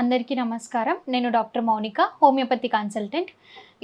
అందరికీ నమస్కారం. నేను డాక్టర్ మౌనిక హోమియోపతి కన్సల్టెంట్.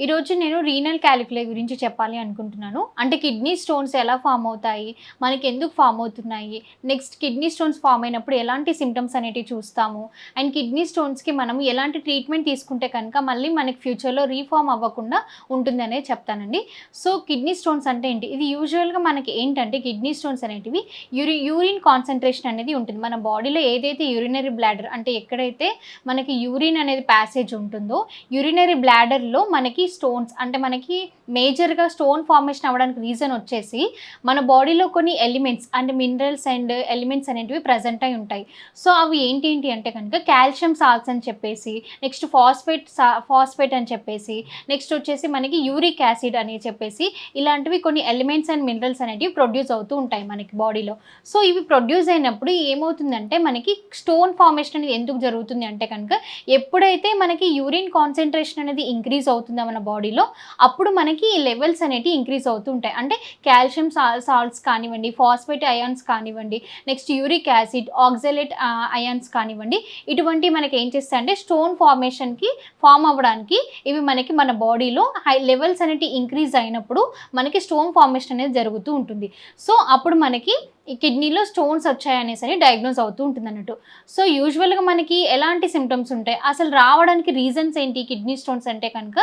ఈరోజు నేను రీనల్ క్యాలిక్యులే గురించి చెప్పాలి అనుకుంటున్నాను. అంటే కిడ్నీ స్టోన్స్ ఎలా ఫామ్ అవుతాయి? మనకి ఎందుకు ఫామ్ అవుతున్నాయి? నెక్స్ట్ కిడ్నీ స్టోన్స్ ఫామ్ అయినప్పుడు ఎలాంటి సిమ్టమ్స్ అనేటివి చూస్తాము? అండ్ కిడ్నీ స్టోన్స్కి మనం ఎలాంటి ట్రీట్మెంట్ తీసుకుంటే కనుక మళ్ళీ మనకి ఫ్యూచర్లో రీఫామ్ అవ్వకుండా ఉంటుందనే చెప్తానండి. సో కిడ్నీ స్టోన్స్ అంటే ఏంటి? ఇది యూజువల్గా మనకి ఏంటంటే కిడ్నీ స్టోన్స్ అనేటివి యూరి యూరిన్ కాన్సన్ట్రేషన్ అనేది ఉంటుంది. మన బాడీలో ఏదైతే యూరినరీ బ్లాడర్ అంటే ఎక్కడైతే మనకి యూరిన్ అనేది ప్యాసేజ్ ఉంటుందో యూరినరీ బ్లాడర్లో మనకి స్టోన్స్ అంటే మనకి మేజర్గా స్టోన్ ఫార్మేషన్ అవ్వడానికి రీజన్ వచ్చేసి మన బాడీలో కొన్ని elements and minerals and elements అనేటివి ప్రజెంట్ అయి ఉంటాయి. సో అవి ఏంటి ఏంటి అంటే కనుక కాల్షియం సాల్ట్స్ అని చెప్పేసి నెక్స్ట్ ఫాస్ఫేట్ సా ఫాస్ఫేట్ అని చెప్పేసి నెక్స్ట్ వచ్చేసి మనకి యూరిక్ యాసిడ్ అని చెప్పేసి ఇలాంటివి కొన్ని ఎలిమెంట్స్ అండ్ మినరల్స్ అనేటివి ప్రొడ్యూస్ అవుతూ ఉంటాయి మనకి బాడీలో. సో ఇవి ప్రొడ్యూస్ అయినప్పుడు ఏమవుతుందంటే మనకి స్టోన్ ఫార్మేషన్ అనేది ఎందుకు జరుగుతుంది అంటే కనుక ఎప్పుడైతే మనకి యూరిన్ కాన్సన్ట్రేషన్ అనేది ఇంక్రీజ్ అవుతుందో మన బాడీలో అప్పుడు మనకి ఈ లెవెల్స్ అనేవి ఇంక్రీజ్ అవుతూ ఉంటాయి అంటే కాల్షియం సాల్ట్స్ కానివ్వండి ఫాస్ఫేట్ అయాన్స్ కానివ్వండి next uric acid oxalate ions కానివ్వండి ఇటువంటి మనకి ఏం చేస్తాయి అంటే స్టోన్ ఫార్మేషన్కి ఫామ్ అవ్వడానికి ఇవి మనకి మన బాడీలో హై లెవెల్స్ అనేవి ఇంక్రీజ్ అయినప్పుడు మనకి స్టోన్ ఫార్మేషన్ అనేది జరుగుతూ ఉంటుంది. సో అప్పుడు మనకి ఈ కిడ్నీలో స్టోన్స్ వచ్చాయనేసి అని డయాగ్నోస్ అవుతూ ఉంటుంది అన్నట్టు. సో యూజువల్గా మనకి ఎలాంటి సిమ్టమ్స్ ఉంటాయి? అసలు రావడానికి రీజన్స్ ఏంటి కిడ్నీ స్టోన్స్ అంటే కనుక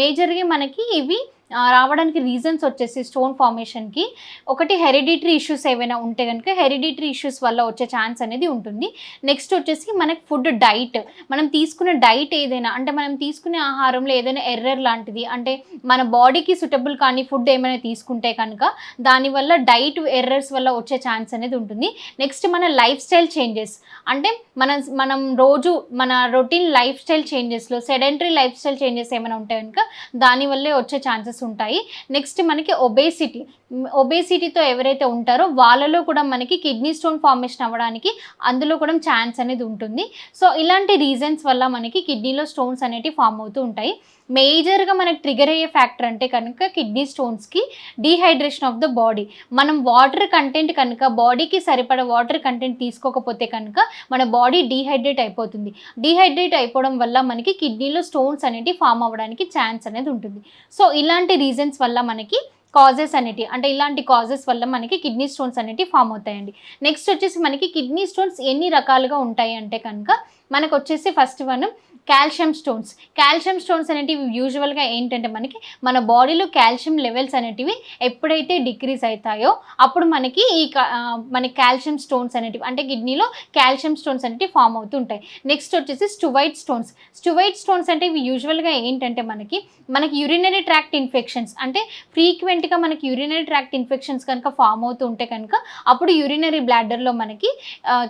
మేజర్గా మనకి ఇవి రావడానికి రీజన్స్ వచ్చేసి స్టోన్ ఫార్మేషన్కి ఒకటి హెరిడిటరీ ఇష్యూస్ ఏవైనా ఉంటే కనుక హెరిడిటరీ ఇష్యూస్ వల్ల వచ్చే ఛాన్స్ అనేది ఉంటుంది. నెక్స్ట్ వచ్చేసి మనకి ఫుడ్ డైట్ మనం తీసుకునే డైట్ ఏదైనా అంటే మనం తీసుకునే ఆహారంలో ఏదైనా ఎర్రర్ లాంటిది అంటే మన బాడీకి సుటబుల్ కానీ ఫుడ్ ఏమైనా తీసుకుంటే కనుక దానివల్ల డైట్ ఎర్రర్స్ వల్ల వచ్చే ఛాన్స్ అనేది ఉంటుంది. నెక్స్ట్ మన లైఫ్ స్టైల్ చేంజెస్ అంటే మన మనం రోజు మన రొటీన్ లైఫ్ స్టైల్ చేంజెస్లో సెడెంటరీ లైఫ్ స్టైల్ చేంజెస్ ఏమైనా ఉంటే కనుక దానివల్లే వచ్చే ఛాన్సెస్ ఉంటాయి. నెక్స్ట్ మనకి ఒబేసిటీ. ఒబేసిటీతో ఎవరైతే ఉంటారో వాళ్ళలో కూడా మనకి కిడ్నీ స్టోన్ ఫార్మేషన్ అవ్వడానికి అందులో కూడా ఛాన్స్ అనేది ఉంటుంది. సో ఇలాంటి రీజన్స్ వల్ల మనకి కిడ్నీలో స్టోన్స్ అనేటివి ఫామ్ అవుతూ ఉంటాయి. మేజర్గా మనకి ట్రిగర్ అయ్యే ఫ్యాక్టర్ అంటే కనుక కిడ్నీ స్టోన్స్కి డీహైడ్రేషన్ ఆఫ్ ద బాడీ మనం వాటర్ కంటెంట్ కనుక బాడీకి సరిపడ వాటర్ కంటెంట్ తీసుకోకపోతే కనుక మన బాడీ డీహైడ్రేట్ అయిపోతుంది. డీహైడ్రేట్ అయిపోవడం వల్ల మనకి కిడ్నీలో స్టోన్స్ అనేటివి ఫామ్ అవ్వడానికి ఛాన్స్ అనేది ఉంటుంది. సో ఇలాంటి రీజన్స్ వల్ల మనకి కాజెస్ అనేటి అంటే ఇలాంటి కాజెస్ వల్ల మనకి కిడ్నీ స్టోన్స్ అనేటివి ఫామ్ అవుతాయండి. నెక్స్ట్ వచ్చేసి మనకి కిడ్నీ స్టోన్స్ ఎన్ని రకాలుగా ఉంటాయి అంటే కనుక మనకు వచ్చేసి first one calcium stones. Calcium stones అనేటివి యూజువల్గా ఏంటంటే మనకి మన బాడీలో కాల్షియం లెవెల్స్ అనేటివి ఎప్పుడైతే డిక్రీజ్ అవుతాయో అప్పుడు మనకి ఈ మనకి కాల్షియం స్టోన్స్ అనేటివి అంటే కిడ్నీలో కాల్షియం స్టోన్స్ అనేటివి ఫామ్ అవుతూ ఉంటాయి నెక్స్ట్ వచ్చేసి స్టువైట్ స్టోన్స్. స్టువైట్ స్టోన్స్ అంటే ఇవి యూజువల్గా ఏంటంటే మనకి మనకి యూరినరీ ట్రాక్ట్ ఇన్ఫెక్షన్స్ అంటే ఫ్రీక్వెంట్గా మనకి యూరినరీ ట్రాక్ట్ ఇన్ఫెక్షన్స్ కనుక ఫామ్ అవుతూ ఉంటే కనుక అప్పుడు యూరినరీ బ్లాడర్లో మనకి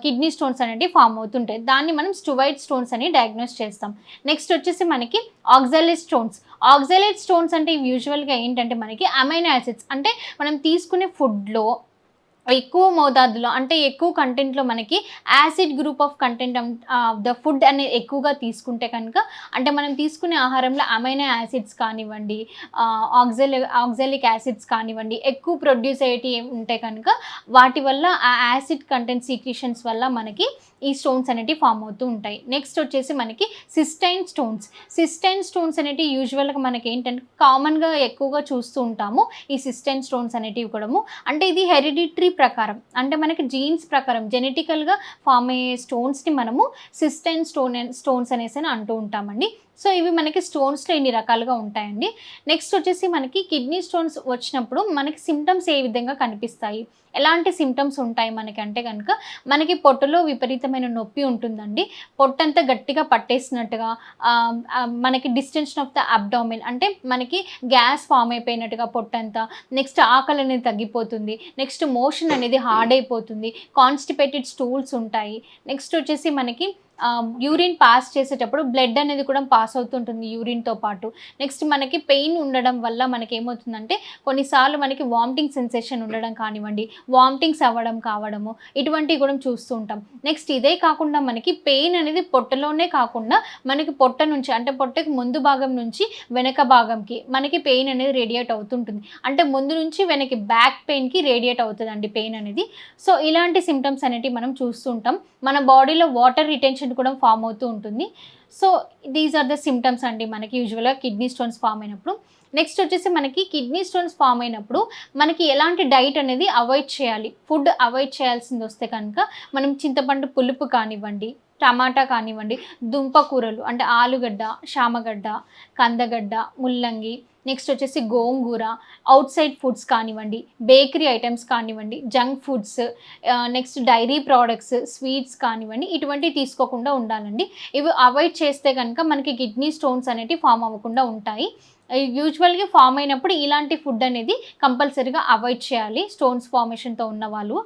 కిడ్నీ స్టోన్స్ అనేవి ఫామ్ అవుతుంటాయి. దాన్ని మనం స్టువైట్ స్టోన్స్ అని డయాగ్నోస్ చేస్తాం. నెక్స్ట్ వచ్చేసి మనకి ఆక్సలేట్ స్టోన్స్ ఆక్సలేట్ స్టోన్స్ అంటే యూజువల్గా ఏంటంటే మనకి అమైనో యాసిడ్స్ అంటే మనం తీసుకునే ఫుడ్లో ఎక్కువ మోతాదులో అంటే ఎక్కువ కంటెంట్లో మనకి acid group of content the food అనేది ఎక్కువగా తీసుకుంటే కనుక అంటే మనం తీసుకునే ఆహారంలో అమైనో యాసిడ్స్ కానివ్వండి ఆక్సలి ఆక్సలిక్ యాసిడ్స్ కానివ్వండి ఎక్కువ ప్రొడ్యూస్ అయ్యేటి ఉంటే కనుక వాటి వల్ల ఆ యాసిడ్ కంటెంట్ సీక్రిషన్స్ వల్ల మనకి ఈ స్టోన్స్ అనేటివి ఫామ్ అవుతూ ఉంటాయి. నెక్స్ట్ వచ్చేసి మనకి సిస్టైన్ స్టోన్స్ సిస్టైన్ స్టోన్స్ అనేటివి యూజువల్గా మనకి ఏంటంటే కామన్గా ఎక్కువగా చూస్తూ ఉంటాము ఈ సిస్టైన్ స్టోన్స్ అనేటివి కూడా అంటే ఇది హెరిడిటరీ ప్రకారం. అంటే మనకి జీన్స్ ప్రకారం జెనెటికల్గా ఫామ్ అయ్యే స్టోన్స్ని మనము సిస్టైన్ స్టోన్ స్టోన్స్ అనేసి అని అంటూ ఉంటామండి. సో ఇవి మనకి స్టోన్స్లో ఇన్ని రకాలుగా ఉంటాయండి. నెక్స్ట్ వచ్చేసి మనకి కిడ్నీ స్టోన్స్ వచ్చినప్పుడు మనకి సిమ్టమ్స్ ఏ విధంగా కనిపిస్తాయి? ఎలాంటి సిమ్టమ్స్ ఉంటాయి మనకి అంటే కనుక మనకి పొట్టలో విపరీతమైన నొప్పి ఉంటుందండి. పొట్టంతా గట్టిగా పట్టేసినట్టుగా మనకి డిస్టెన్షన్ ఆఫ్ ద అబ్డామిన్ అంటే మనకి గ్యాస్ ఫామ్ అయిపోయినట్టుగా పొట్టంతా నెక్స్ట్ ఆకలి అనేది తగ్గిపోతుంది. నెక్స్ట్ మోషన్ అనేది హార్డ్ అయిపోతుంది. కాన్స్టిపేటెడ్ స్టూల్స్ ఉంటాయి. నెక్స్ట్ వచ్చేసి మనకి యూరిన్ పాస్ చేసేటప్పుడు బ్లడ్ అనేది కూడా పాస్ అవుతుంటుంది యూరిన్తో పాటు. నెక్స్ట్ మనకి పెయిన్ ఉండడం వల్ల మనకి ఏమవుతుందంటే కొన్నిసార్లు మనకి వామిటింగ్ సెన్సేషన్ ఉండడం కానివ్వండి వామిటింగ్స్ అవ్వడం కావడము ఇటువంటివి కూడా చూస్తూ ఉంటాం. నెక్స్ట్ ఇదే కాకుండా మనకి పెయిన్ అనేది పొట్టలోనే కాకుండా మనకి పొట్ట నుంచి అంటే పొట్టకి ముందు భాగం నుంచి వెనక భాగంకి మనకి పెయిన్ అనేది రేడియేట్ అవుతుంటుంది. అంటే ముందు నుంచి వెనక్కి బ్యాక్ పెయిన్కి రేడియేట్ అవుతుందండి పెయిన్ అనేది. సో ఇలాంటి సిమ్టమ్స్ అనేటివి మనం చూస్తూ ఉంటాం. మన బాడీలో వాటర్ రిటెన్షన్ ఇన్ఫ్లమేషన్ కూడా ఫామ్ అవుతూ ఉంటుంది. So these are the symptoms అండి మనకి యూజువల్గా కిడ్నీ స్టోన్స్ ఫామ్ అయినప్పుడు. నెక్స్ట్ వచ్చేసి మనకి కిడ్నీ స్టోన్స్ ఫామ్ అయినప్పుడు మనకి ఎలాంటి డైట్ అనేది అవాయిడ్ చేయాలి. ఫుడ్ అవాయిడ్ చేయాల్సింది వస్తే కనుక మనం చింతపండు పులుపు కానివ్వండి టమాటా కానివ్వండి దుంప కూరలు అంటే ఆలుగడ్డ శామగడ్డ కందగడ్డ ముల్లంగి నెక్స్ట్ వచ్చేసి గోంగూర అవుట్ సైడ్ ఫుడ్స్ కానివ్వండి బేకరీ ఐటమ్స్ కానివ్వండి junk foods next dairy products sweets కానివ్వండి ఇటువంటివి తీసుకోకుండా ఉండాలండి. ఇవి అవాయిడ్ చేస్తే కనుక మనకి కిడ్నీ స్టోన్స్ అనేవి ఫామ్ అవ్వకుండా ఉంటాయి. యూజువల్గా ఫామ్ అయినప్పుడు ఇలాంటి ఫుడ్ అనేది కంపల్సరీగా అవాయిడ్ చేయాలి స్టోన్స్ ఫార్మేషన్తో ఉన్న వాళ్ళు.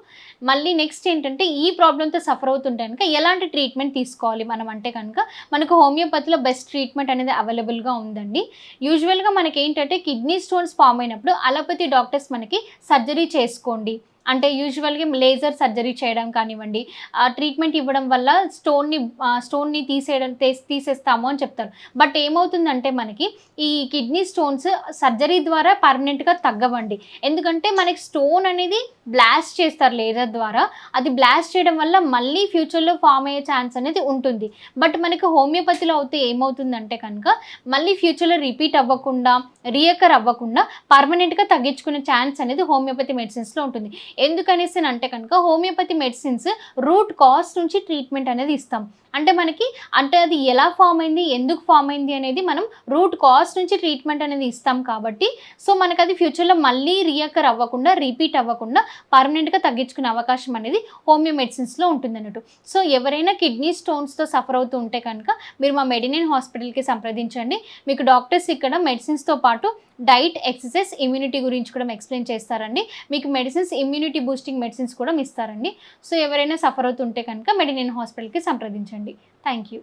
మళ్ళీ నెక్స్ట్ ఏంటంటే ఈ ప్రాబ్లంతో సఫర్ అవుతుంటే కనుక ఎలాంటి ట్రీట్మెంట్ తీసుకోవాలి మనం అంటే కనుక మనకు హోమియోపతిలో బెస్ట్ ట్రీట్మెంట్ అనేది అవైలబుల్గా ఉందండి. యూజువల్గా మనకి ఏంటంటే కిడ్నీ స్టోన్స్ ఫామ్ అయినప్పుడు అలోపతి డాక్టర్స్ మనకి సర్జరీ చేసుకోండి. అంటే యూజువల్గా లేజర్ సర్జరీ చేయడం కానివ్వండి ఆ ట్రీట్మెంట్ ఇవ్వడం వల్ల స్టోన్ని స్టోన్ని తీసేయడం తీసేస్తాము అని చెప్తారు. బట్ ఏమవుతుందంటే మనకి ఈ కిడ్నీ స్టోన్స్ సర్జరీ ద్వారా పర్మనెంట్గా తగ్గవండి. ఎందుకంటే మనకి స్టోన్ అనేది బ్లాస్ట్ చేస్తారు లేజర్ ద్వారా. అది బ్లాస్ట్ చేయడం వల్ల మళ్ళీ ఫ్యూచర్లో ఫామ్ అయ్యే ఛాన్స్ అనేది ఉంటుంది. బట్ మనకి హోమియోపతిలో అయితే ఏమవుతుందంటే కనుక మళ్ళీ ఫ్యూచర్లో రిపీట్ అవ్వకుండా రియకర్ అవ్వకుండా పర్మనెంట్గా తగ్గించుకునే ఛాన్స్ అనేది హోమియోపతి మెడిసిన్స్లో ఉంటుంది. ఎందుకనేసి అంటే కనుక హోమియోపతి మెడిసిన్స్ రూట్ కాస్ట్ నుంచి ట్రీట్మెంట్ అనేది ఇస్తాం. అంటే మనకి అంటే అది ఎలా ఫామ్ అయింది ఎందుకు ఫామ్ అయింది అనేది మనం రూట్ కాస్ట్ నుంచి ట్రీట్మెంట్ అనేది ఇస్తాం కాబట్టి సో మనకు అది ఫ్యూచర్లో మళ్ళీ రియకర్ అవ్వకుండా రిపీట్ అవ్వకుండా పర్మనెంట్గా తగ్గించుకునే అవకాశం అనేది హోమియో మెడిసిన్స్లో ఉంటుంది అన్నట్టు సో ఎవరైనా కిడ్నీ స్టోన్స్తో సఫర్ అవుతూ ఉంటే కనుక మీరు మా మెడినైన్ హాస్పిటల్కి సంప్రదించండి. మీకు డాక్టర్స్ ఇక్కడ మెడిసిన్స్తో పాటు డైట్ ఎక్సర్సైజ్ ఇమ్యూనిటీ గురించి కూడా ఎక్స్ప్లెయిన్ చేస్తారండి. మీకు మెడిసిన్స్ ఇమ్యూనిటీ బూస్టింగ్ మెడిసిన్స్ కూడా ఇస్తారండి. సో ఎవరైనా సఫర్ అవుతుంటే కనుక మెడినేన్ హాస్పిటల్కి సంప్రదించండి. Thank you